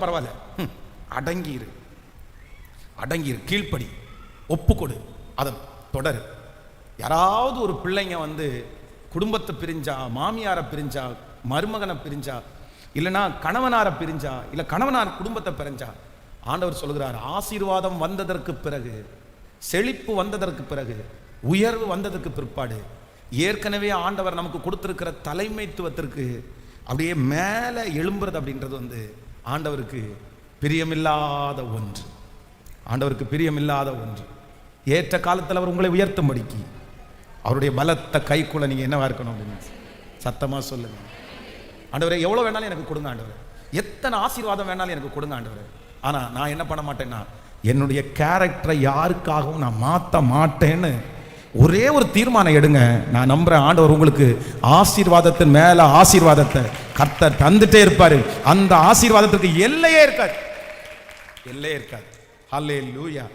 பரவாயில்ல. அடங்கியிரு. அடங்கியிரு. கீழ்ப்படி. ஒப்புக்கொடு. அதை தொடரு. யாராவது ஒரு பிள்ளைங்க வந்து குடும்பத்தை பிரிஞ்சா மாமியாரை பிரிஞ்சா மருமகனை பிரிஞ்சா இல்லைனா கணவனாரை பிரிஞ்சா இல்லை கணவனார் குடும்பத்தை பிரிஞ்சா ஆண்டவர் சொல்கிறார் ஆசீர்வாதம் வந்ததற்கு பிறகு செழிப்பு வந்ததற்கு பிறகு உயர்வு வந்ததற்கு பிற்பாடு ஏற்கனவே ஆண்டவர் நமக்கு கொடுத்திருக்கிற தலைமைத்துவத்திற்கு அப்படியே மேலே எழும்புறது அப்படின்றது வந்து ஆண்டவருக்கு பிரியமில்லாத ஒன்று. ஆண்டவருக்கு பிரியமில்லாத ஒன்று. ஏற்ற காலத்தில் அவர் உங்களை உயர்த்தும்படிக்கு. அவருடைய பலத்த கைக்குள்ள நீங்கள் என்னவா இருக்கணும் அப்படின்னு சத்தமாக சொல்லுங்க. ஆண்டவரே எவ்வளோ வேணாலும் எனக்கு கொடுங்க ஆண்டவர். எத்தனை ஆசீர்வாதம் வேணாலும் எனக்கு கொடுங்க ஆண்டவர். ஆனால் நான் என்ன பண்ண மாட்டேன்னா என்னுடைய கேரக்டரை யாருக்காகவும் நான் மாற்ற மாட்டேன்னு ஒரே ஒரு தீர்மானம் எடுங்க. நான் நம்புகிறேன் ஆண்டவர் உங்களுக்கு ஆசீர்வாதத்தின் மேலே ஆசீர்வாதத்தை கர்த்தர் தந்துட்டே இருப்பார். அந்த ஆசீர்வாதத்துக்கு எல்லையே இருக்காது. எல்லையே இருக்காது. ஹலே லூயா